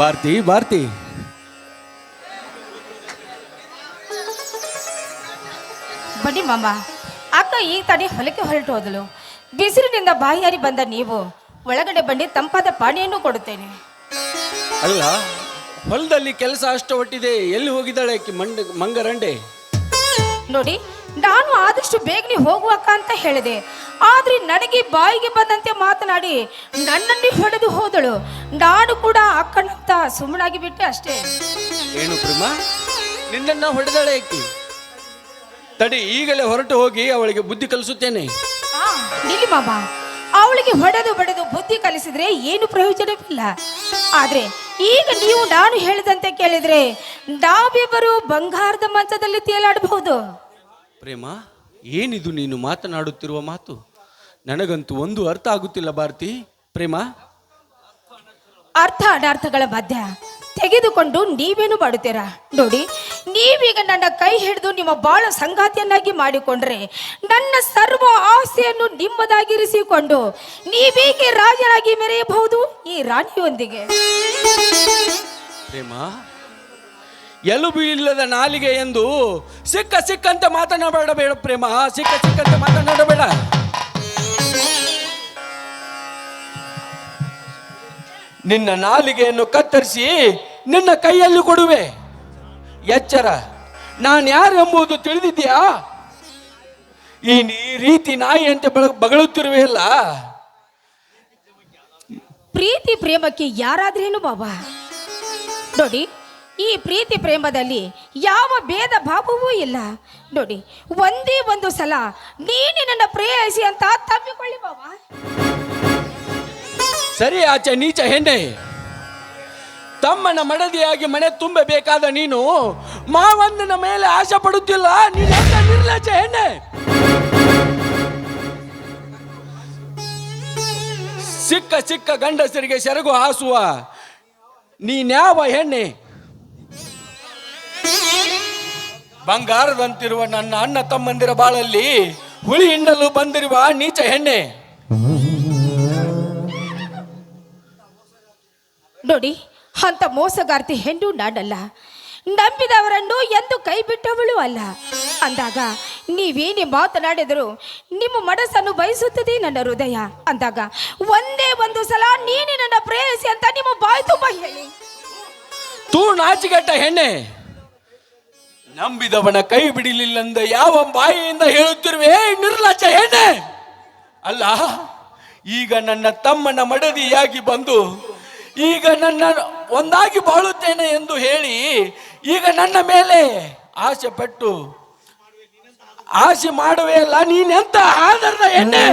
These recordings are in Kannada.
ಭಾರತಿ ಭಾರತಿ. ಬನ್ನಿ ಮಾಮ. ಅಕ್ಕ ಈ ತಾನೆ ಹೊಲಕ್ಕೆ ಹೊರಟು ಹೋದಳು. ಬಿಸಿಲಿನಿಂದ ಬಾಯಾರಿ ಬಂದ ನೀವು ಒಳಗಡೆ ಬನ್ನಿ ತಂಪಾದ ಪಾನೀಯನ್ನು ಕೊಡುತ್ತೇನೆ. ಅಲ್ಲ ಹೊಲದಲ್ಲಿ ಕೆಲಸ ಅಷ್ಟು ಹೊಟ್ಟಿದೆ ಎಲ್ಲಿ ಹೋಗಿದ್ದಾಳೆ ಆಕಿ ಮಂಡ ಮಂಗರಂಡೆ? ನೋಡಿ ನಾನು ಆದಷ್ಟು ಬೇಗನೆ ಹೋಗುವಕ್ಕ ಅಂತ ಹೇಳಿದೆ. ಆದ್ರೆ ನನಗೆ ಬಾಯಿಗೆ ಬಂದಂತೆ ಮಾತನಾಡಿ ನನ್ನನ್ನೇ ಹೊಡೆದು ಹೋದಳು. ನಾನು ಕೂಡ ಅಕ್ಕನಂತ ಸುಮ್ಮನಾಗಿ ಬಿಟ್ಟೆ ಅಷ್ಟೇ. ಏನು ಪ್ರೇಮ ನಿನ್ನನ್ನ ಹೊಡೆದಾಳೆ ಆಕಿ. ತಡಿ ಈಗಲೇ ಹೊರಟು ಹೋಗಿ ಅವಳಿಗೆ ಬುದ್ಧಿ ಕಲಿಸುತ್ತೇನೆ. ಆ, ನಿಲ್ಲಿ ಮಾಮ. ಅವಳಿಗೆ ಹೊಡೆದು ಬಡೆದು ಬುದ್ಧಿ ಕಲಿಸಿದ್ರೆ ಏನು ಪ್ರಯೋಜನವಿಲ್ಲ. ಆದ್ರೆ ಈಗ ನೀವು ನಾನು ಹೇಳಿದಂತೆ ಕೇಳಿದ್ರೆ ನಾವಿಬ್ಬರು ಬಂಗಾರದ ಮಂಚದಲ್ಲಿ ತೇಲಾಡಬಹುದು. ಪ್ರೇಮ ಏನಿದು ನೀನು ಮಾತನಾಡುತ್ತಿರುವ ಮಾತು? ನನಗಂತೂ ಒಂದು ಅರ್ಥ ಆಗುತ್ತಿಲ್ಲ ಭಾರತಿ. ಪ್ರೇಮ? ಅರ್ಥ ಅನರ್ಥಗಳ ಮಧ್ಯ ತೆಗೆದುಕೊಂಡು ನೀವೇನು ಮಾಡುತ್ತೀರಾ? ನೋಡಿ ನೀವೀಗ ನನ್ನ ಕೈ ಹಿಡಿದು ನಿಮ್ಮ ಬಾಳ ಸಂಗಾತಿಯನ್ನಾಗಿ ಮಾಡಿಕೊಂಡ್ರೆ ನನ್ನ ಸರ್ವ ಆಸೆಯನ್ನು ನಿಮ್ಮದಾಗಿರಿಸಿಕೊಂಡು ನೀವೀಗೆ ರಾಜರಾಗಿ ಮೆರೆಯಬಹುದು ಈ ರಾಣಿಯೊಂದಿಗೆ. ಪ್ರೇಮ ಎಲುಬು ಇಲ್ಲದ ನಾಲಿಗೆ ಎಂದು ಸಿಕ್ಕ ಸಿಕ್ಕಂತೆ ಮಾತನಾಡಬೇಡ ಪ್ರೇಮ, ಸಿಕ್ಕ ಸಿಕ್ಕಂತೆ ಮಾತನಾಡಬೇಡ. ನಿನ್ನ ನಾಲಿಗೆಯನ್ನು ಕತ್ತರಿಸಿ ನಿನ್ನ ಕೈಯಲ್ಲಿ ಕೊಡುವೆ. ಎಚ್ಚರ, ನಾನು ಯಾರು ಎಂಬುದು ತಿಳಿದಿದ್ಯಾ ಈ ರೀತಿ ನಾಯಿಯಂತೆ ಅಂತ ಬಗಳುತ್ತಿರುವೆಯಲ್ಲ ಪ್ರೀತಿ ಪ್ರೇಮಕ್ಕೆ ಯಾರಾದ್ರೇನು ಬಾಬಾ? ನೋಡಿ ಈ ಪ್ರೀತಿ ಪ್ರೇಮದಲ್ಲಿ ಯಾವ ಭೇದ ಭಾವವೂ ಇಲ್ಲ. ನೋಡಿ, ಒಂದೇ ಒಂದು ಸಲ ನೀನೆ ನನ್ನ ಪ್ರೇಯಸಿ ಅಂತ ತಬ್ಬಿಕೊಳ್ಳಿ ಬಾವ ಸರಿ ಆಚೆ ನೀಚ ಹೆಣ್ಣೆ. ತಮ್ಮನ ಮಡದಿಯಾಗಿ ಮನೆ ತುಂಬಬೇಕಾದ ನೀನು ಮಾವಂದನ ಮೇಲೆ ಆಶೆ ಪಡುತ್ತಿಲ್ಲ. ನೀನೆಂತ ನಿರ್ಲಜ್ಜ ಹೆಣ್ಣೆ? ಸಿಕ್ಕ ಸಿಕ್ಕ ಗಂಡಸರಿಗೆ ಸೆರಗು ಹಾಸುವ ನೀನ್ಯಾವ ಹೆಣ್ಣೆ? ಬಂಗಾರದಂತಿರುವ ನನ್ನ ಅಣ್ಣ ತಮ್ಮಂದಿರ ಬಾಳಲ್ಲಿ ಹುಳಿ ಹಿಂಡಲು ಬಂದಿರುವ ನೀಚ ಹೆಣ್ಣೆ. ನೋಡಿ ಅಂತ ಮೋಸಗಾರ್ತಿ ಹೆಂಡು ನಾಡಲ್ಲ ನಂಬಿದವರನ್ನು ಎಂದು ಕೈ ಬಿಟ್ಟವಳು ಅಲ್ಲ. ಅಂದಾಗ ನೀವೇನೇ ಮಾತನಾಡಿದರೂ ನಿಮ್ಮ ಮನಸ್ಸನ್ನು ಬಯಸುತ್ತದೆ ನನ್ನ ಹೃದಯ. ಅಂದಾಗ ಒಂದೇ ಒಂದು ಸಲ ನೀನೇ ನನ್ನ ಪ್ರೇಯಸಿ ಅಂತ ನಿಮ್ಮ ಬಾಯಿ ತುಂಬ ಹೇಳಿ. ತೂ ನಾಚಿಗಟ್ಟ ಹೆಣ್ಣೆ. ನಂಬಿದವನ ಕೈ ಬಿಡಲಿಲ್ಲಂದ ಯಾವ ಬಾಯಿಯಿಂದ ಹೇಳುತ್ತಿರುವೆ? ನಿರ್ಲಜ್ಜ ಹೆಣ್ಣೆ! ಅಲ್ಲ, ಈಗ ನನ್ನ ತಮ್ಮನ ಮಡದಿಯಾಗಿ ಬಂದು, ಈಗ ನನ್ನ ಒಂದಾಗಿ ಬಾಳುತ್ತೇನೆ ಎಂದು ಹೇಳಿ, ಈಗ ನನ್ನ ಮೇಲೆ ಆಸೆ ಪಟ್ಟು ಆಸೆ ಮಾಡುವೆ ಅಲ್ಲ, ನೀನೆಂತ ಆಧಾರದ ಎಣ್ಣೆ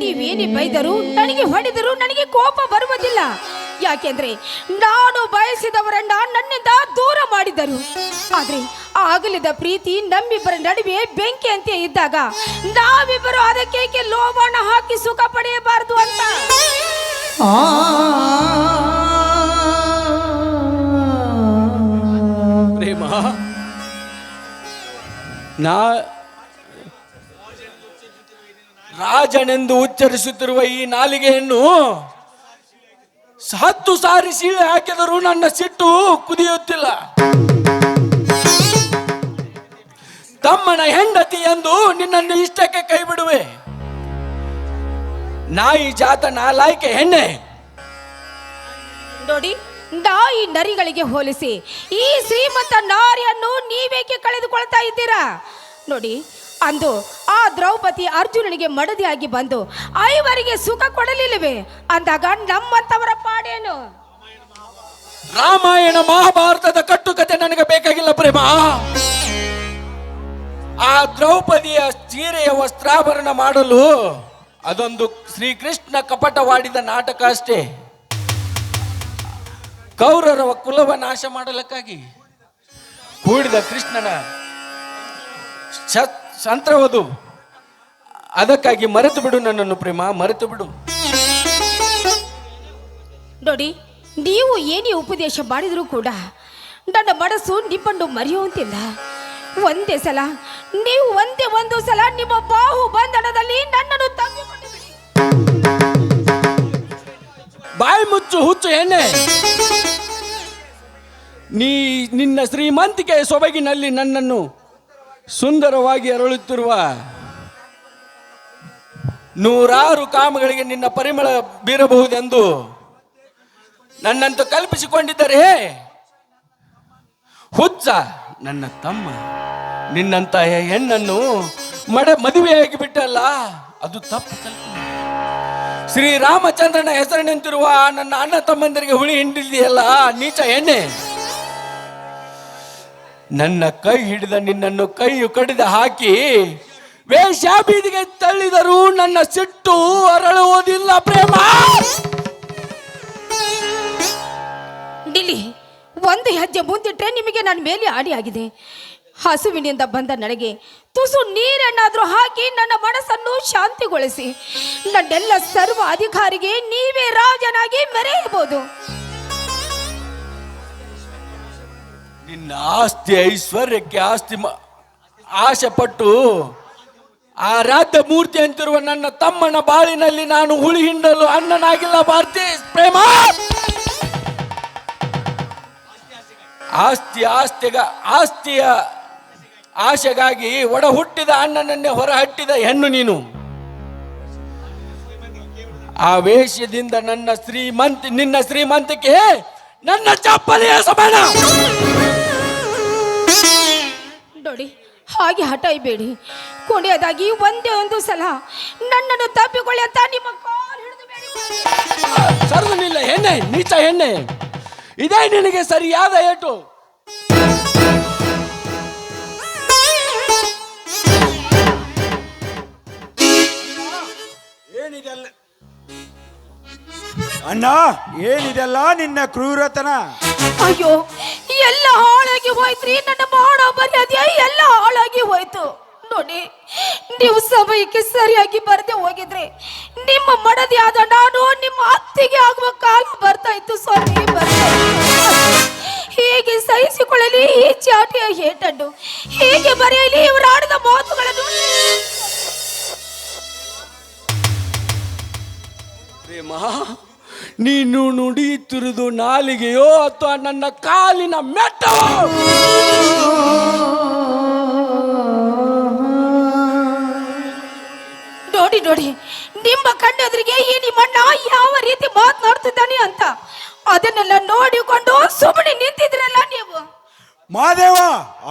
ನೀವೇನೇ ಬೈದರು, ನನಗೆ ಹೊಡೆದರು ನನಗೆ ಕೋಪ ಬರುವುದಿಲ್ಲ. ಯಾಕೆಂದ್ರೆ ನಾನು ಬಯಸಿದವರನ್ನ ನನ್ನಿಂದ ದೂರ ಮಾಡಿದರು. ಆದ್ರೆ ಆಗಲಿದ ಪ್ರೀತಿ ನಮ್ಮಿಬ್ಬರ ನಡುವೆ ಬೆಂಕಿ ಅಂತ ಇದ್ದಾಗ ನಾವಿಬ್ಬರು ಅದಕ್ಕೆ ಲೋಬಾಣ ಹಾಕಿ ಸುಖ ಪಡೆಯಬಾರದು ಅಂತ? ಪ್ರೇಮ ನಾ ರಾಜನೆಂದು ಉಚ್ಚರಿಸುತ್ತಿರುವ ಈ ನಾಲಿಗೆಯನ್ನು ಹತ್ತು ಸಾರಿ ಸೀಳೆ ಹಾಕಿದರೂ ನನ್ನ ಸಿಟ್ಟು ಕುದಿಯುತ್ತಿಲ್ಲ. ತಮ್ಮನ ಹೆಂಡತಿ ಎಂದು ನಿನ್ನನ್ನು ಇಷ್ಟಕ್ಕೆ ಕೈ ಬಿಡುವೆ ನಾಯಿ ಜಾತ ನಾಲಾಯ್ಕೆ ಹೆಣ್ಣೆ. ನೋಡಿ, ನಾಯಿ ನರಿಗಳಿಗೆ ಹೋಲಿಸಿ, ಈ ಶ್ರೀಮಂತ ನಾರಿಯನ್ನು ನೀವೇಕೆ ಕಳೆದುಕೊಳ್ತಾ ಇದ್ದೀರಾ? ನೋಡಿ ಅಂದು ಆ ದ್ರೌಪದಿ ಅರ್ಜುನನಿಗೆ ಮಡದಿಯಾಗಿ ಬಂದು, ಐವರಿಗೆ ಸುಖ ಕೊಡಲಿಲ್ಲವೇ? ಅಂದಾಗ ನಮ್ಮಂತವರ ಪಾಡೇನು? ರಾಮಾಯಣ ಮಹಾಭಾರತದ ಕಟ್ಟುಕತೆ ನನಗೆ ಬೇಕಾಗಿಲ್ಲ ಪ್ರೇಮ. ಆ ದ್ರೌಪದಿಯ ಸೀರೆಯ ವಸ್ತ್ರಾಭರಣ ಮಾಡಲು ಅದೊಂದು ಶ್ರೀಕೃಷ್ಣ ಕಪಟವಾಡಿದ ನಾಟಕ ಅಷ್ಟೇ. ಕೌರವ ಕುಲವ ನಾಶ ಮಾಡಲಕ್ಕಾಗಿ ಕೂಡಿದ ಕೃಷ್ಣನ ಛ- ಸಂತ್ರವದು ಅದಕ್ಕಾಗಿ ಮರೆತು ಬಿಡು ನನ್ನನ್ನು ಪ್ರೇಮ ಮರೆತು ಬಿಡು. ನೋಡಿ ನೀವು ಏನೇ ಉಪದೇಶ ಮಾಡಿದರೂ ಕೂಡ ನನ್ನ ಮನಸ್ಸು ನಿಮ್ಮನ್ನು ಮರೆಯುವಂತಿಲ್ಲ. ಒಂದೇ ಸಲ ನೀವು ಒಂದೇ ಒಂದು ಸಲ ನಿಮ್ಮ ಬಾಹು ಬಂಧನದಲ್ಲಿ ನನ್ನನ್ನು ಬಾಯಿ ಮುಚ್ಚು ಹುಚ್ಚು ಎಣ್ಣೆ. ನೀ ನಿನ್ನ ಶ್ರೀಮಂತಿಕೆ ಸೊಬಗಿನಲ್ಲಿ ನನ್ನನ್ನು ಸುಂದರವಾಗಿ ಅರಳುತ್ತಿರುವ ನೂರಾರು ಕಾಮಗಳಿಗೆ ನಿನ್ನ ಪರಿಮಳ ಬೀರಬಹುದೆಂದು ನನ್ನಂತೂ ಕಲ್ಪಿಸಿಕೊಂಡಿದ್ದರೆ ಹುಚ್ಚ ನನ್ನ ತಮ್ಮ ನಿನ್ನಂತ ಹೆಣ್ಣನ್ನು ಮಡ ಮದುವೆಯಾಗಿ ಬಿಟ್ಟಲ್ಲ, ಅದು ತಪ್ಪು ಕಲ್ಪನೆ. ಶ್ರೀರಾಮಚಂದ್ರನ ಹೆಸರಿನಂತಿರುವ ನನ್ನ ಅಣ್ಣ ತಮ್ಮಂದರಿಗೆ ಹುಳಿ ಹಿಂಡಿದೆಯಲ್ಲ, ನೀಚ ಎಣ್ಣೆ ನನ್ನ ಕೈ ಹಿಡಿದ ನಿನ್ನನ್ನು ಕೈಯು ಕಡಿದ ಹಾಕಿ ವೇಶ್ಯಾ ಬೀದಿಗೆ ತಳ್ಳಿದರೂ ನನ್ನ ಸಿಟ್ಟು ಅರಳುವುದಿಲ್ಲ, ಪ್ರೇಮ. ಡಿಲಿ ಒಂದು ಹೆಜ್ಜೆ ಮುಂದಿಟ್ರೆ ನಿಮಗೆ ನನ್ನ ಮೇಲೆ ಆಡಿ ಆಗಿದೆ. ಹಸುವಿನಿಂದ ಬಂದ ನನಗೆ ತುಸು ನೀರನ್ನಾದರೂ ಹಾಕಿ ನನ್ನ ಮನಸ್ಸನ್ನು ಶಾಂತಿಗೊಳಿಸಿ. ನನ್ನೆಲ್ಲ ಸರ್ವ ಅಧಿಕಾರಿಗೆ ನೀವೇ ರಾಜನಾಗಿ ಮೆರೆಯಬಹುದು. ನಿನ್ನ ಆಸ್ತಿ ಐಶ್ವರ್ಯಕ್ಕೆ ಆಸ್ತಿ ಆಸೆ ಪಟ್ಟು ಆರಾಧ್ಯ ಮೂರ್ತಿ ಅಂತಿರುವ ನನ್ನ ತಮ್ಮನ ಬಾಳಿನಲ್ಲಿ ನಾನು ಹುಳಿ ಹಿಂಡಲು ಅಣ್ಣನಾಗಿಲ್ಲ ಭಾರತಿ. ಪ್ರೇಮ! ಆಸ್ತಿ ಆಸ್ತಿಗ ಆಸ್ತಿಯ ಆಶೆಗಾಗಿ ಒಡ ಹುಟ್ಟಿದ ಅಣ್ಣನನ್ನೇ ಹೊರಹಟ್ಟಿದ ಹೆಣ್ಣು ನೀನು. ಆ ವೇಷದಿಂದ ನನ್ನ ಶ್ರೀಮಂತ ನಿನ್ನ ಶ್ರೀಮಂತಿಕೆ, ನನ್ನ ಚಪ್ಪಲಿಯ ಸಮಾನ ನೋಡಿ ಹಾಗೆ ಹಠಾಯ್ಬೇಡಿ ಕೊನೆಯದಾಗಿ ಒಂದೇ ಒಂದು ಸಲ ನನ್ನನ್ನು ತಪ್ಪಿಕೊಳ್ಳಿ ಅಂತ ನಿಮ್ಮ ಕಾಲು ಹಿಡಿದು. ಸರದನಿಲ್ಲ ಹೆಣ್ಣೆ ನೀಚ ಹೆಣ್ಣೆ. ಇದೇ ನಿನಗೆ ಸರಿಯಾದ ಏಟು. ಏನಿದೆಲ್ಲ? ಅಣ್ಣ ಏನಿದೆಲ್ಲ ನಿನ್ನ ಕ್ರೂರತನ? ಅಯ್ಯೋ ಎಲ್ಲ ಹಾಳಾಗಿ ಹೋಯ್ತ್ರಿ. ನನ್ನ ಮಾಡ ಮರ್ಯಾದೆ ಎಲ್ಲ ಹಾಳಾಗಿ ಹೋಯ್ತು. ನೋಡಿ, ನೀವು ಸಮಯಕ್ಕೆ ಸರಿಯಾಗಿ ಬರದೆ ಹೋಗಿದ್ರಿ. ನಿಮ್ಮ ಮಡದಿ ಆದ ನಾನು ನಿಮ್ಮ ಅತ್ತಿಗೆ ಆಗುವ ಕಾಲ ಬರ್ತಾ ಇತ್ತು ಸ್ವಾಮಿ, ಬರ್ತಾ. ಹೀಗೆ ಸಹಿಸಿಕೊಳ್ಳಲಿ, ಈ ಚಾಟಿಯ ಹೇಟನ್ನು ಹೀಗೆ ಬರೆಯಲಿ, ಇವರು ಆಡಿದ ಮಾತುಗಳನ್ನು. ಪ್ರೇಮ ನೀನು ನುಡಿಯುತ್ತಿರುವುದು ನಾಲಿಗೆಯೋ ಅಥವಾ ನನ್ನ ಕಾಲಿನ ಮೆಟ್ಟವೋ? ನೋಡಿ ನೋಡಿ. ನಿಮ್ಮ ಕಣ್ಣೆದುರಿಗೆ ಈ ನಿಮ್ಮಣ್ಣ ಯಾವ ರೀತಿ ಮಾತನಾಡ್ತಿದ್ದಾನೆ ಅಂತ. ಅದನ್ನೆಲ್ಲ ನೋಡಿಕೊಂಡು ಸುಮ್ಮನೆ ನಿಂತಿದ್ರಲ್ಲ ನೀವು. ಮಾದೇವ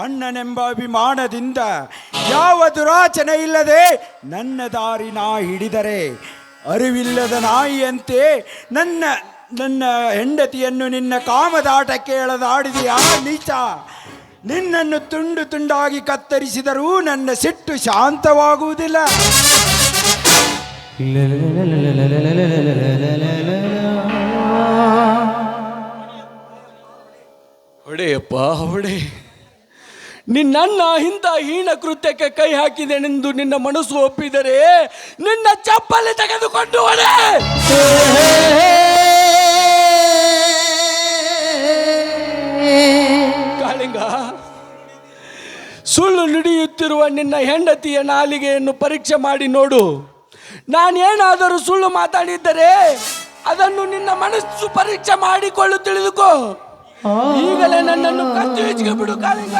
ಅಣ್ಣನೆಂಬ ಅಭಿಮಾನದಿಂದ ಯಾವ ದುರಾಚನೆ ಇಲ್ಲದೆ ನನ್ನ ದಾರಿ ನಾ ಹಿಡಿದರೆ ಅರಿವಿಲ್ಲದ ನಾಯಿಯಂತೆ ನನ್ನ ನನ್ನ ಹೆಂಡತಿಯನ್ನು ನಿನ್ನ ಕಾಮದಾಟಕ್ಕೆ ಎಳೆದಾಡಿದೆಯಾ ನೀಚ ನಿನ್ನನ್ನು ತುಂಡು ತುಂಡಾಗಿ ಕತ್ತರಿಸಿದರೂ ನನ್ನ ಸಿಟ್ಟು ಶಾಂತವಾಗುವುದಿಲ್ಲ. ಹೊಡೆಯಪ್ಪ, ಹೊಡೆ. ನಿನ್ನನ್ನ ಇಂಥ ಹೀನ ಕೃತ್ಯಕ್ಕೆ ಕೈ ಹಾಕಿದೆನೆಂದು ನಿನ್ನ ಮನಸ್ಸು ಒಪ್ಪಿದರೆ ನಿನ್ನ ಚಪ್ಪಲಿ ತೆಗೆದುಕೊಂಡು ಕಾಳಿಂಗ, ಸುಳ್ಳು ನುಡಿಯುತ್ತಿರುವ ನಿನ್ನ ಹೆಂಡತಿಯ ನಾಲಿಗೆಯನ್ನು ಪರೀಕ್ಷೆ ಮಾಡಿ ನೋಡು. ನಾನೇನಾದರೂ ಸುಳ್ಳು ಮಾತಾಡಿದ್ದರೆ ಅದನ್ನು ನಿನ್ನ ಮನಸ್ಸು ಪರೀಕ್ಷೆ ಮಾಡಿಕೊಳ್ಳು ತಿಳಿದುಕೋ ಈಗಲೇ ನನ್ನನ್ನು ಕತ್ತು ಬಿಡು ಕಾಳಿಂಗ.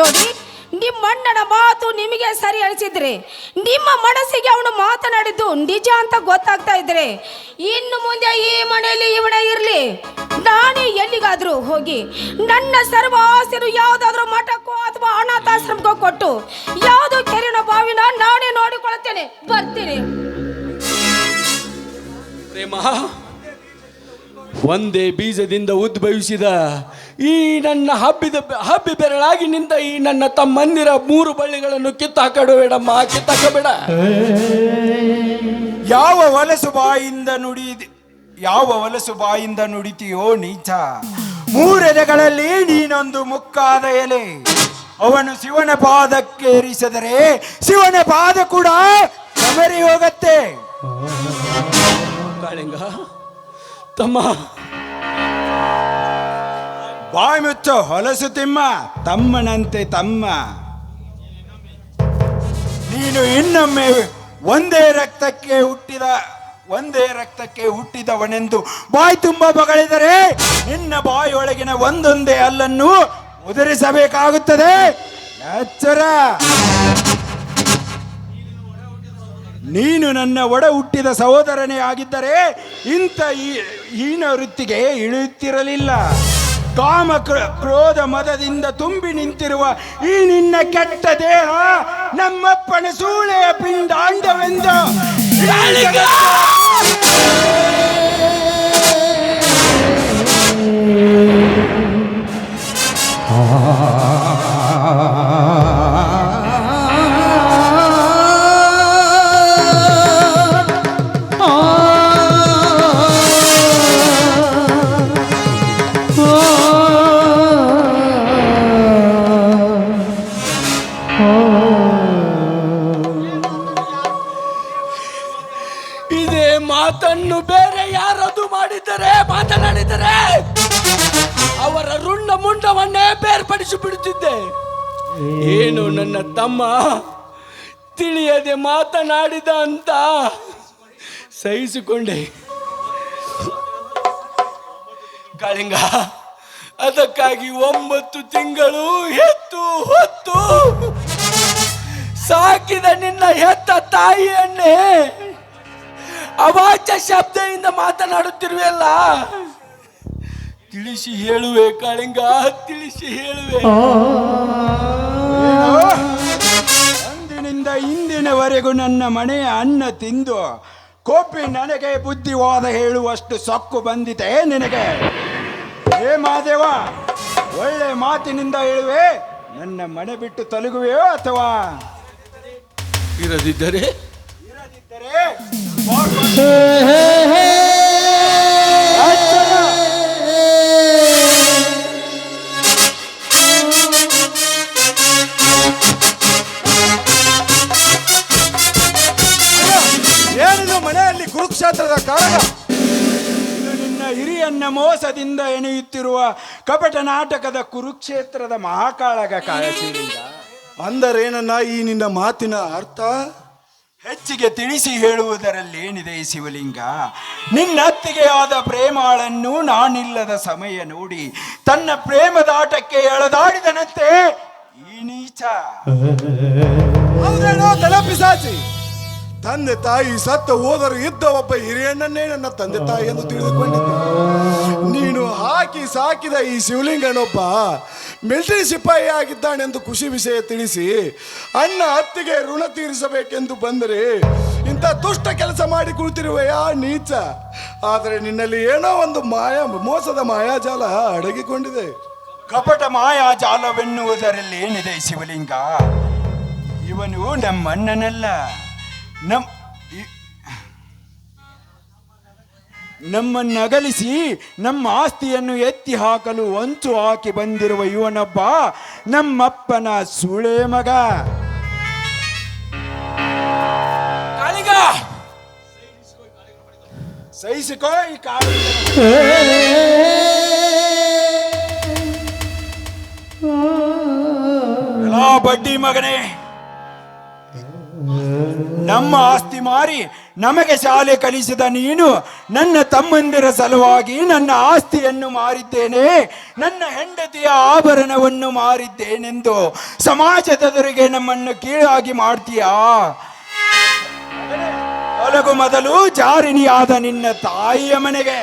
ನೋಡಿ ನಿಮ್ಮಣ್ಣನ ಮಾತು ನಿಮಗೆ ಸರಿ ಅಳಿಸಿದ್ರೆ, ನಿಮ್ಮ ಮನಸ್ಸಿಗೆ ಅವನು ಮಾತನಾಡಿದ್ದು ನಿಜ ಅಂತ ಗೊತ್ತಾಗ್ತಾ ಇದ್ರೆ, ಇನ್ನು ಮುಂದೆ ಈ ಮನೆಯಲ್ಲಿ ಇವನ ಇರಲಿ. ನಾನೇ ಎಲ್ಲಿಗಾದ್ರೂ ಹೋಗಿ ನನ್ನ ಸರ್ವ ಆಸ್ತಿಯನ್ನು ಯಾವುದಾದ್ರೂ ಮಠಕ್ಕೋ ಅಥವಾ ಅನಾಥಾಶ್ರಮಕ್ಕೋ ಕೊಟ್ಟು, ಯಾವುದೋ ಕೆರೆನ ಬಾವಿನ ನಾನೇ ನೋಡಿಕೊಳ್ಳುತ್ತೇನೆ. ಬರ್ತೀನಿ. ಪ್ರೇಮ, ಒಂದೇ ಬೀಜದಿಂದ ಉದ್ಭವಿಸಿದ ಈ ನನ್ನ ಹಬ್ಬಿದ ಹಬ್ಬಿ ಬೆರಳಾಗಿ ನಿಂತ ಈ ನನ್ನ ತಮ್ಮಂದಿರ ಮೂರು ಬಳ್ಳಿಗಳನ್ನು ಕಿತ್ತಾಕಬೇಡಮ್ಮ ಕಿತ್ತಾಕಬೇಡ. ಯಾವ ವಲಸು ಬಾಯಿಂದ ನುಡಿದ ಯಾವ ವಲಸು ಬಾಯಿಂದ ನುಡಿತೀಯೋ ನೀಚ. ಮೂರೆಲೆಗಳಲ್ಲಿ ನೀನೊಂದು ಮುಕ್ಕಾದ ಎಲೆ. ಅವನು ಶಿವನ ಪಾದಕ್ಕೆ ಏರಿಸಿದರೆ ಶಿವನ ಪಾದ ಕೂಡ ಸಮರಿ ಹೋಗತ್ತೆ. ತಮ್ಮ ಬಾಯಿ ಮುಚ್ಚು, ಹೊಲಸು ತಿಮ್ಮ, ತಮ್ಮನಂತೆ ತಮ್ಮ. ನೀನು ಇನ್ನೊಮ್ಮೆ ಒಂದೇ ರಕ್ತಕ್ಕೆ ಹುಟ್ಟಿದ, ಒಂದೇ ರಕ್ತಕ್ಕೆ ಹುಟ್ಟಿದವನೆಂದು ಬಾಯಿ ತುಂಬ ಬಗಳಿದರೆ ನಿನ್ನ ಬಾಯಿಯೊಳಗಿನ ಒಂದೊಂದೇ ಅಲ್ಲನ್ನು ಉದುರಿಸಬೇಕಾಗುತ್ತದೆ. ಎಚ್ಚರ ನೀನು ನನ್ನ ಒಡ ಹುಟ್ಟಿದ ಸಹೋದರನೇ ಆಗಿದ್ದರೆ ಇಂಥ ಈ ಹೀನ ವೃತ್ತಿಗೆ ಇಳಿಯುತ್ತಿರಲಿಲ್ಲ. ಕಾಮ ಕ್ರ- ಕ್ರೋಧ ಮದದಿಂದ ತುಂಬಿ ನಿಂತಿರುವ ಈ ನಿನ್ನ ಕೆಟ್ಟ ದೇಹ ನಮ್ಮಪ್ಪನ ಸೂಳೆಯ ಪಿಂಡಾಂಡವೆಂದು ಏನು ನನ್ನ ತಮ್ಮ? ತಿಳಿಯದೆ ಮಾತನಾಡಿದ ಅಂತ ಸಹಿಸಿಕೊಂಡೆ. ಕಾಳಿಂಗ, ಅದಕ್ಕಾಗಿ ಒಂಬತ್ತು ತಿಂಗಳು ಹೆತ್ತು ಹೊತ್ತು ಸಾಕಿದ ನಿನ್ನ ಹೆತ್ತ ತಾಯಿಯನ್ನೇ ಅವಾಚ್ಯ ಶಬ್ದದಿಂದ ಮಾತನಾಡುತ್ತಿರುವೆಲ್ಲ ತಿಳಿಸಿ ಹೇಳುವೆ ಕಾಳಿಂಗ ತಿಳಿಸಿ ಹೇಳುವೆ. ಅಂದಿನಿಂದ ಇಂದಿನವರೆಗೂ ನನ್ನ ಮನೆಯ ಅನ್ನ ತಿಂದು ಕೋಪಿ ನನಗೆ ಬುದ್ಧಿವಾದ ಹೇಳುವಷ್ಟು ಸೊಕ್ಕು ಬಂದಿದೆ ನಿನಗೆ. ಹೇ ಮಾದೇವ ಒಳ್ಳೆ ಮಾತಿನಿಂದ ಹೇಳುವೆ ನನ್ನ ಮನೆ ಬಿಟ್ಟು ತೊಲಗುವೆಯೋ ಅಥವಾ? ಇರದಿದ್ದರೆ? ಇರದಿದ್ದರೆ ಕುರುಕ್ಷೇತ್ರದ ಕಾರಣ. ಇದು ನಿನ್ನ ಹಿರಿಯನ್ನ ಮೋಸದಿಂದ ಎಣೆಯುತ್ತಿರುವ ಕಪಟ ನಾಟಕದ ಕುರುಕ್ಷೇತ್ರದ ಮಹಾಕಾಳಗ ಕಾಯಶೀಲಿಂಗ ಅಂದರೇನನ್ನ ಈ ನಿನ್ನ ಮಾತಿನ ಅರ್ಥ? ಹೆಚ್ಚಿಗೆ ತಿಳಿಸಿ ಹೇಳುವುದರಲ್ಲೇನಿದೆ ಈ ಶಿವಲಿಂಗ? ನಿನ್ನ ಅತ್ತಿಗೆ ಆದ ಪ್ರೇಮಾಳನ್ನು ನಾನಿಲ್ಲದ ಸಮಯ ನೋಡಿ ತನ್ನ ಪ್ರೇಮದಾಟಕ್ಕೆ ಎಳೆದಾಡಿದನಂತೆ ಈ ನೀಚ. ಹೌದೇನೋ ತಲಪಿಸಾಚಿ. ತಂದೆ ತಾಯಿ ಸತ್ತ ಹೋದರು ಇದ್ದ ಒಬ್ಬ ಹಿರಿಯಣ್ಣನ್ನೇ ನನ್ನ ತಂದೆ ತಾಯಿ ಎಂದು ತಿಳಿದುಕೊಂಡಿದ್ದೆ. ನೀನು ಹಾಕಿ ಸಾಕಿದ ಈ ಶಿವಲಿಂಗನೊಬ್ಬ ಮಿಲಿಟರಿ ಸಿಪಾಯಿ ಆಗಿದ್ದಾನೆಂದು ಖುಷಿ ವಿಷಯ ತಿಳಿಸಿ ಅಣ್ಣ ಅತ್ತಿಗೆ ಋಣ ತೀರಿಸಬೇಕೆಂದು ಬಂದರೆ ಇಂಥ ದುಷ್ಟ ಕೆಲಸ ಮಾಡಿ ಕುಳಿತಿರುವೆಯಾ ನೀಚ? ಆದರೆ ನಿನ್ನಲ್ಲಿ ಏನೋ ಒಂದು ಮಾಯ, ಮೋಸದ ಮಾಯಾಜಾಲ ಅಡಗಿಕೊಂಡಿದೆ. ಕಪಟ ಮಾಯಾಜಾಲವೆನ್ನುವುದರಲ್ಲಿ ಏನಿದೆ ಶಿವಲಿಂಗ? ಇವನು ನಮ್ಮಣ್ಣನಲ್ಲ. ನಮ್ ನಮ್ಮ ನಮ್ಮನ್ನು ಅಗಲಿಸಿ ನಮ್ಮ ಆಸ್ತಿಯನ್ನು ಎತ್ತಿ ಹಾಕಲು ಹೊಂಚು ಹಾಕಿ ಬಂದಿರುವ ಇವನೊಬ್ಬ ನಮ್ಮಪ್ಪನ ಸುಳೆ ಮಗ. ಕಾಳಿಗ ಸಹಿಸಿಕೋ ಈ ಕಾಳಿ ಬಡ್ಡಿ ಮಗನೇ. ನಮ್ಮ ಆಸ್ತಿ ಮಾರಿ ನಮಗೆ ಶಾಲೆ ಕಲಿಸಿದ ನೀನು ನನ್ನ ತಮ್ಮಂದಿರ ಸಲುವಾಗಿ ನನ್ನ ಆಸ್ತಿಯನ್ನು ಮಾರಿದ್ದೇನೆ, ನನ್ನ ಹೆಂಡತಿಯ ಆಭರಣವನ್ನು ಮಾರಿದ್ದೇನೆಂದು ಸಮಾಜದವರಿಗೆ ನಮ್ಮನ್ನು ಕೀಳಾಗಿ ಮಾಡ್ತೀಯಾ? ಮೊದಲು ಜಾರಿಣಿಯಾದ ನಿನ್ನ ತಾಯಿಯ ಮನೆಗೆ.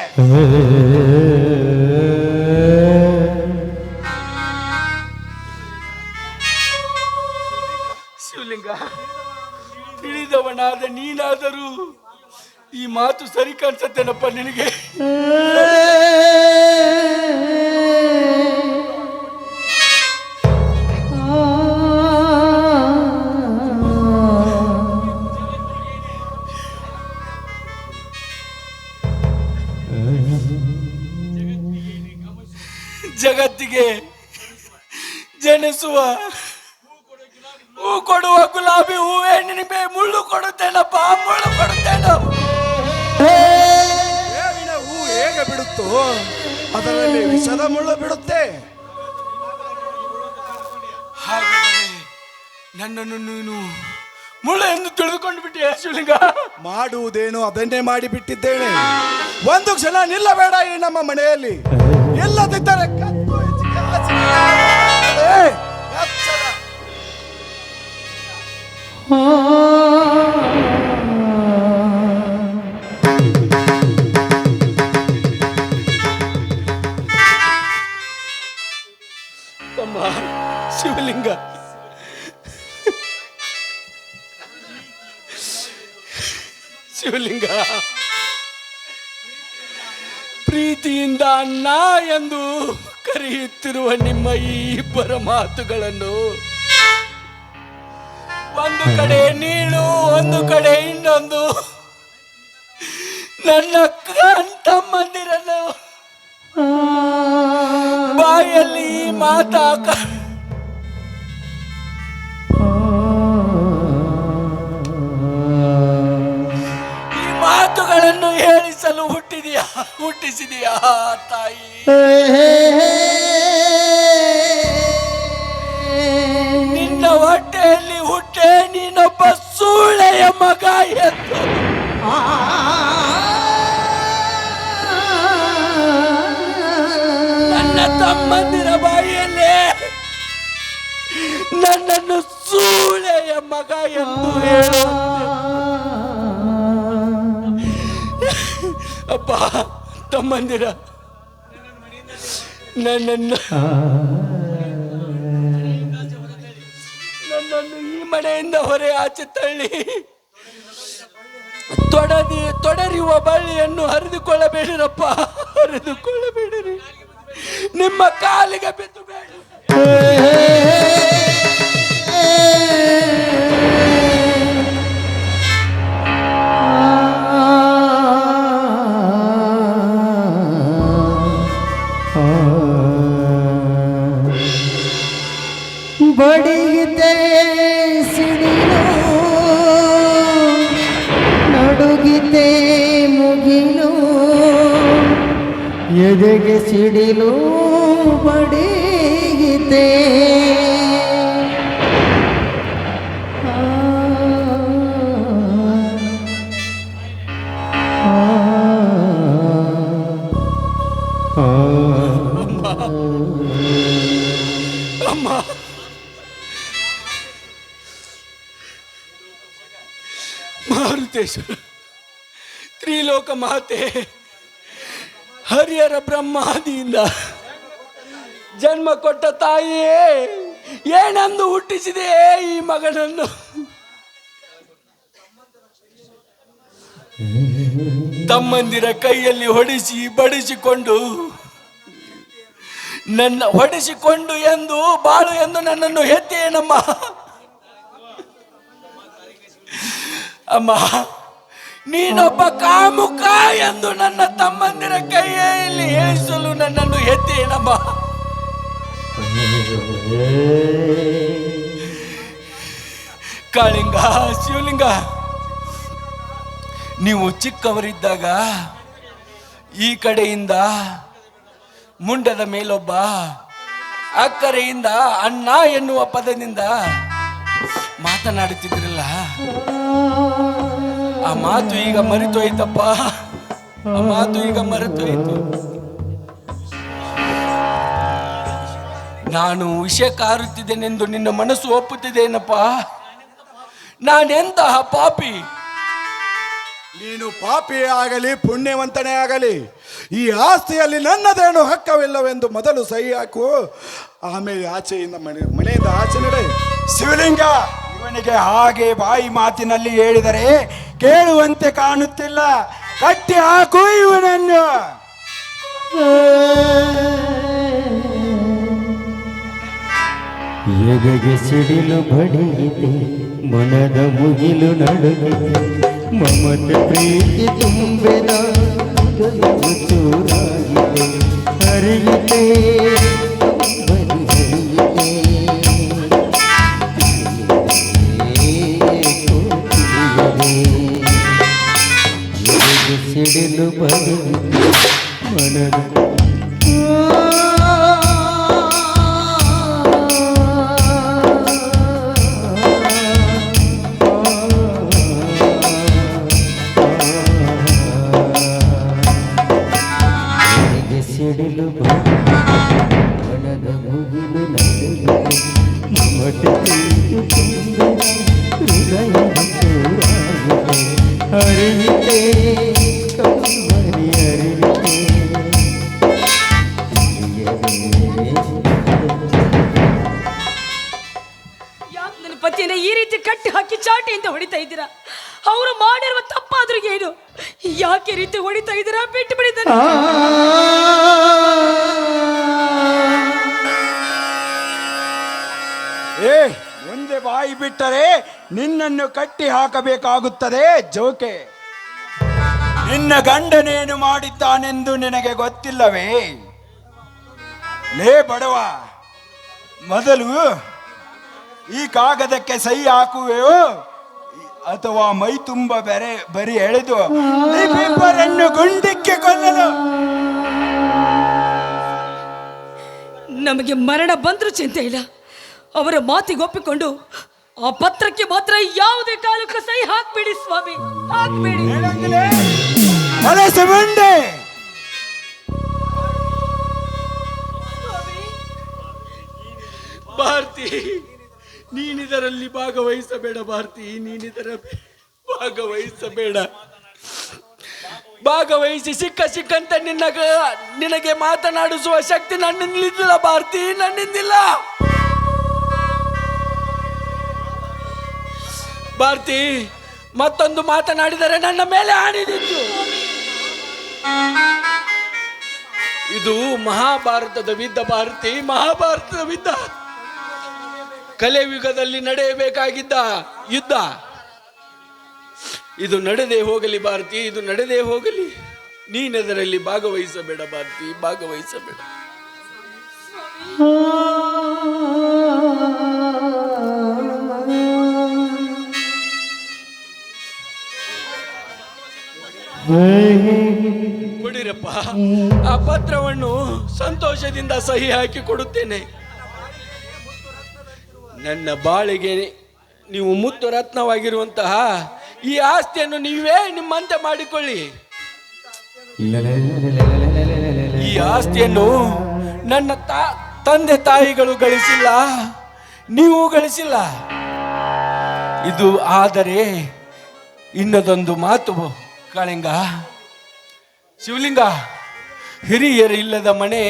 ತಿಳಿದವನಾದ ನೀನಾದರೂ ಈ ಮಾತು ಸರಿ ಕಾಣಿಸತ್ತೇನಪ್ಪ ನಿನಗೆ? ಜಗತ್ತಿಗೆ ಜನಿಸುವ ಹೂ ಕೊಡುವ ಗುಲಾಬಿ ಹೂವೇ ನಿನಗೆ ಮುಳ್ಳು ಕೊಡುತ್ತೇನಪ್ಪ ಮುಳ್ಳು ಕೊಡುತ್ತೇನು. ಬೇವಿನ ಹೂ ಹೇಗೆ ಬಿಡುತ್ತೋ ಅದರಲ್ಲಿ ವಿಷದ ಮುಳ್ಳು ಬಿಡುತ್ತೆ. ಹಾಗಾದರೆ ನನ್ನನ್ನು ನೀನು ಮುಳ್ಳು ಎಂದು ತಿಳಿದುಕೊಂಡು ಬಿಟ್ಟೆ ಶಿವಲಿಂಗ. ಮಾಡುವುದೇನು ಅದನ್ನೇ ಮಾಡಿ ಬಿಟ್ಟಿದ್ದೇನೆ ಒಂದು ಕ್ಷಣ ನಿಲ್ಲಬೇಡ ಈ ನಮ್ಮ ಮನೆಯಲ್ಲಿ. ಇಲ್ಲದಿದ್ದರೆ ಕತ್ತು ಹೆಚ್ಚಿಗೆ ಹಾಸಿಗೆ ಶಿವಲಿಂಗ. ಶಿವಲಿಂಗ ಪ್ರೀತಿಯಿಂದ ಅಣ್ಣ ಎಂದು ಕರೆಯುತ್ತಿರುವ ನಿಮ್ಮ ಈ ಇಬ್ಬರ ಮಾತುಗಳನ್ನು ಒಂದು ಕಡೆ ನೀಳು, ಒಂದು ಕಡೆ ಇನ್ನೊಂದು. ನನ್ನ ತಮ್ಮಂದಿರನ್ನು ಬಾಯಲ್ಲಿ ಮಾತಾಕ ಈ ಮಾತುಗಳನ್ನು ಹೇಳಿಸಲು ಹುಟ್ಟಿದೆಯಾ, ಹುಟ್ಟಿಸಿದೆಯಾ ತಾಯಿ. ನಿನ್ನ ಹೊಟ್ಟೆಯಲ್ಲಿ ಹುಟ್ಟೆ ನೀನೊಬ್ಬ ಸೂಳೆಯ ಮಗ ಎಂದು. ನನ್ನ ತಮ್ಮಂದಿರ ಬಾಯಿಯಲ್ಲೇ ನನ್ನನ್ನು ಸೂಳೆಯ ಮಗ ಎಂದು ಹೇಳು ಅಪ್ಪ ತಮ್ಮಂದಿರ, ನನ್ನನ್ನು ಮನೆಯಿಂದ ಹೊರೆ ಆಚೆ ತಳ್ಳಿ. ತೊಡದಿ ತೊಡರಿಯುವ ಬಳ್ಳಿಯನ್ನು ಹರಿದುಕೊಳ್ಳಬೇಡಿರಪ್ಪ ಹರಿದುಕೊಳ್ಳಬೇಡಿರಿ. ನಿಮ್ಮ ಕಾಲಿಗೆ ಬಿದ್ದು ಬೇಡ ಬಡಿಯಿತೆ ಎದೆಗೆ ಸಿಡಿಲು ಬಡಿಯಿತೆ ಅಮ್ಮ ಮಾರುತೇಶ್ವರ ತ್ರಿಲೋಕ ಮಾತೆ ಹರಿಹರ ಬ್ರಹ್ಮಾದಿಯಿಂದ ಜನ್ಮ ಕೊಟ್ಟ ತಾಯಿಯೇ ಏನಂದು ಹುಟ್ಟಿಸಿದೆ ಈ ಮಗನನ್ನು? ತಮ್ಮಂದಿರ ಕೈಯಲ್ಲಿ ಹೊಡಿಸಿ ಬಡಿಸಿಕೊಂಡು, ನನ್ನ ಹೊಡಿಸಿಕೊಂಡು ಎಂದು, ಬಾಳು ಎಂದು ನನ್ನನ್ನು ಹೆತ್ತೇನಮ್ಮ? ಅಮ್ಮ ನೀನೊಬ್ಬ ಕಾಮುಕ ಎಂದು ನನ್ನ ತಮ್ಮಂದಿರ ಕೈಯಲ್ಲಿ ಹೇಳಿಸಲು ನನ್ನನ್ನು ಎತ್ತೇನಮ್ಮ ಕಾಳಿಂಗ, ಶಿವಲಿಂಗ, ನೀವು ಚಿಕ್ಕವರಿದ್ದಾಗ ಈ ಕಡೆಯಿಂದ ಮುಂಡದ ಮೇಲೊಬ್ಬ, ಅಕ್ಕರೆಯಿಂದ ಅಣ್ಣ ಎನ್ನುವ ಪದದಿಂದ ಮಾತನಾಡುತ್ತಿದ್ರಲ್ಲ? ಆ ಮಾತು ಈಗ ಮರೆತೋಯ್ತಪ್ಪ. ಆ ಮಾತು ಈಗ ಮರೆತೋಯ್ತು. ನಾನು ವಿಷಯ ಕಾರುತ್ತಿದ್ದೇನೆಂದು ನಿನ್ನ ಮನಸ್ಸು ಒಪ್ಪುತ್ತಿದ್ದೇನಪ್ಪ? ನಾನೆಂತಹ ಪಾಪಿ? ನೀನು ಪಾಪಿ ಆಗಲಿ, ಪುಣ್ಯವಂತನೇ ಆಗಲಿ, ಈ ಆಸ್ತಿಯಲ್ಲಿ ನನ್ನದೇನು ಹಕ್ಕವಿಲ್ಲವೆಂದು ಮೊದಲು ಸಹಿ ಹಾಕು. ಆಮೇಲೆ ಆಚೆಯಿಂದ ಮನೆ ಮನೆಯಿಂದ ಆಚೆ ನಡೆ ಶಿವಲಿಂಗ! ಇವನಿಗೆ ಹಾಗೆ ಬಾಯಿ ಮಾತಿನಲ್ಲಿ ಹೇಳಿದರೆ ಕೇಳುವಂತೆ ಕಾಣುತ್ತಿಲ್ಲ. ಕಟ್ಟಿ ಹಾಕು ಇವನನ್ನು. ಎದೆಗೆ ಸಿಡಿಲು ಬಡಿಯಿದೆ, ಮನದ ಮುಗಿಲು ನಡುಗಿದೆ. ಮಮತೆ ಪ್ರೀತಿ ತುಂಬಿದ ಚೂರಾಗಿದೆ ಮನದ ಮುಂದೆ ಬಾಯಿ ಬಿಟ್ಟರೆ ನಿನ್ನನ್ನು ಕಟ್ಟಿ ಹಾಕಬೇಕಾಗುತ್ತದೆ. ಜೋಕೆ. ನಿನ್ನ ಗಂಡನೇನು ಮಾಡಿದ್ದಾನೆಂದು ನಿನಗೆ ಗೊತ್ತಿಲ್ಲವೇ? ಲೇ ಬಡವ, ಮೊದಲು ಈ ಕಾಗದಕ್ಕೆ ಸಹಿ ಹಾಕುವೆಯೋ? ಅಥವಾ ಮೈ ತುಂಬ ಬೆರೆ, ಬರಿ ಎಳೆದು ನಿಮ್ಮಿಬ್ಬರನ್ನು ಗುಂಡಿಕ್ಕೆ ಕೊಲ್ಲಲು? ನಮಗೆ ಮರಣ ಬಂದ್ರೂ ಚಿಂತೆ ಇಲ್ಲ. ಅವರ ಮಾತಿಗೆ ಒಪ್ಪಿಕೊಂಡು ಆ ಪತ್ರಕ್ಕೆ ಮಾತ್ರ ಯಾವುದೇ ಕಾಲಕ್ಕೂ ಸಹಿ ಹಾಕ್ಬೇಡಿ ಸ್ವಾಮಿ ಹಾಕ್ಬೇಡಿ. ಮನಸ್ಸು ಭಾರತಿ ನೀನಿದರಲ್ಲಿ ಭಾಗವಹಿಸಬೇಡ ಭಾರತಿ ನೀನಿದರ ಭಾಗವಹಿಸಬೇಡ. ಭಾಗವಹಿಸಿ ಸಿಕ್ಕ ಸಿಕ್ಕಂತ ನಿನ್ನ ನಿನಗೆ ಮಾತನಾಡಿಸುವ ಶಕ್ತಿ ನನ್ನಿಂದಿಲ್ಲ ಭಾರತಿ ನನ್ನಿಂದಿಲ್ಲ. ಭಾರತಿ, ಮತ್ತೊಂದು ಮಾತನಾಡಿದರೆ ನನ್ನ ಮೇಲೆ ಆಣಿದಿತ್ತು ಇದು ಮಹಾಭಾರತದ ವಿದ್ದ ಭಾರತಿ, ಮಹಾಭಾರತದ ವಿದ್ದ. ಕಲೆಯುಗದಲ್ಲಿ ನಡೆಯಬೇಕಾಗಿದ್ದ ಯುದ್ಧ. ಇದು ನಡೆದೇ ಹೋಗಲಿ ಭಾರತಿ, ಇದು ನಡೆದೇ ಹೋಗಲಿ. ನೀನೆದರಲ್ಲಿ ಭಾಗವಹಿಸಬೇಡ ಭಾರತಿ, ಭಾಗವಹಿಸಬೇಡ. ಕೊಡಿರಪ್ಪ, ಆ ಪತ್ರವನ್ನು ಸಂತೋಷದಿಂದ ಸಹಿ ಹಾಕಿ ಕೊಡುತ್ತೇನೆ. ನನ್ನ ಬಾಳಿಗೆ ನೀವು ಮುತ್ತು ರತ್ನವಾಗಿರುವಂತಹ ಈ ಆಸ್ತಿಯನ್ನು ನೀವೇ ನಿಮ್ಮಂತೆ ಮಾಡಿಕೊಳ್ಳಿ. ಈ ಆಸ್ತಿಯನ್ನು ನನ್ನ ತಂದೆ ತಾಯಿಗಳು ಗಳಿಸಿಲ್ಲ, ನೀವು ಗಳಿಸಿಲ್ಲ. ಇದು ಆದರೆ ಇನ್ನದೊಂದು ಮಾತು. ಕಾಳಿಂಗ, ಶಿವಲಿಂಗ, ಹಿರಿಯರು ಇಲ್ಲದ ಮನೆ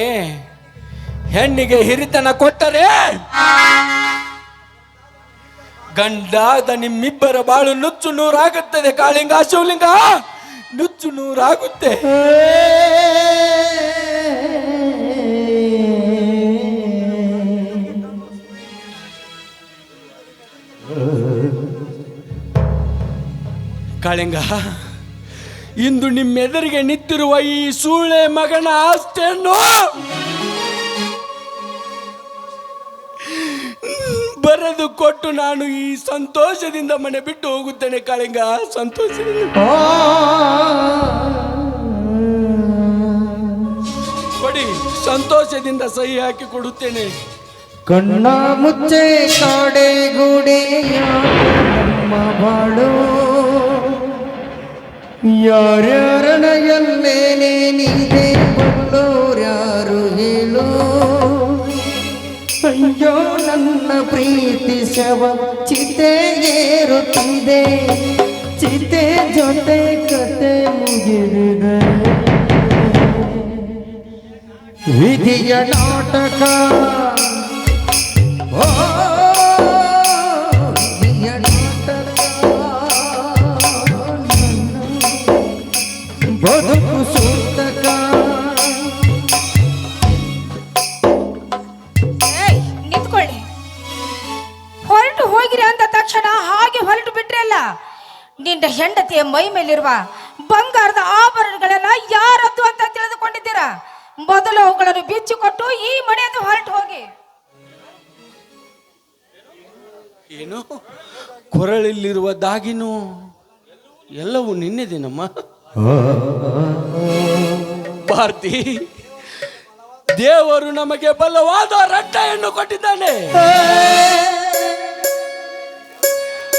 ಹೆಣ್ಣಿಗೆ ಹಿರಿತನ ಕೊಟ್ಟರೆ ಗಂಡಾದ ನಿಮ್ಮಿಬ್ಬರ ಬಾಳು ನುಚ್ಚು ನೂರಾಗುತ್ತದೆ ಕಾಳಿಂಗ, ಶಿವಲಿಂಗ, ನುಚ್ಚು ನೂರಾಗುತ್ತೆ. ಕಾಳಿಂಗ ಇಂದು ನಿಮ್ಮೆದುರಿಗೆ ನಿಂತಿರುವ ಈ ಸೂಳೆ ಮಗನ ಆಸ್ತಿಯನ್ನು ಬರೆದು ಕೊಟ್ಟು ನಾನು ಈ ಸಂತೋಷದಿಂದ ಮನೆ ಬಿಟ್ಟು ಹೋಗುತ್ತೇನೆ ಕಾಳಿಂಗ. ಸಂತೋಷದಿಂದ. ಕೊಡಿ, ಸಂತೋಷದಿಂದ ಸಹಿ ಹಾಕಿ ಕೊಡುತ್ತೇನೆ. ಕಣ್ಣ ಮುಚ್ಚೆ ಕಾಡೆ ಗುಡಿಯ ನಮ್ಮ ಬಾಳು ಯಾರ್ಯಾರನೆಯಲ್ಲೇನೆ ನೀನೆ ಬಲ್ಲೋರ್ಯಾರು ಹೇಳು? ಅಯ್ಯೋ, ನನ್ನ ಪ್ರೀತಿ ಶವ ಚಿತೆ ಏರುತ್ತಿದೆ ಚಿತೆ ಜೊತೆ ಕತೆ ಮುಗಿದಿದೆ. ವಿಧಿಯ ನಾಟಕ ಮೈ ಮೇಲಿರುವ ಬಂಗಾರದ ಆಭರಣಗಳೆಲ್ಲ ಯಾರದ್ದು ಅಂತ ತಿಳಿದುಕೊಂಡಿದ್ದೀರಾ? ಮೊದಲು ಅವುಗಳನ್ನು ಬಿಚ್ಚಿಕೊಟ್ಟು ಈ ಮನೆಯಿಂದ ಹೊರಟು ಹೋಗಿ. ಏನು? ಕೊರಳಲ್ಲಿರುವ ದಾಗಿನು ಎಲ್ಲವೂ ನಿನ್ನೆದೇನಮ್ಮ ಭಾರತಿ, ದೇವರು ನಮಗೆ ಬಲವಾದ ರಟ್ಟೆಯನ್ನು ಕೊಟ್ಟಿದ್ದಾನೆ.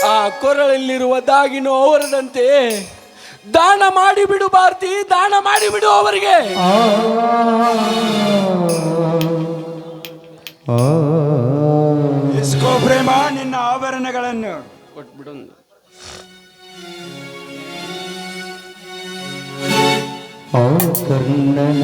ಆ ಕೊರಳಲ್ಲಿರುವ ದಾಗಿನೋ ಅವರದಂತೆ ದಾನ ಮಾಡಿಬಿಡು ಭಾರತಿ ದಾನ ಮಾಡಿಬಿಡು ಅವರಿಗೆ. ಇಸ್ಕೋ ಪ್ರೇಮ ನಿನ್ನ ಆಭರಣಗಳನ್ನು. ಕೊಟ್ಬಿಡು ಕರ್ಣನ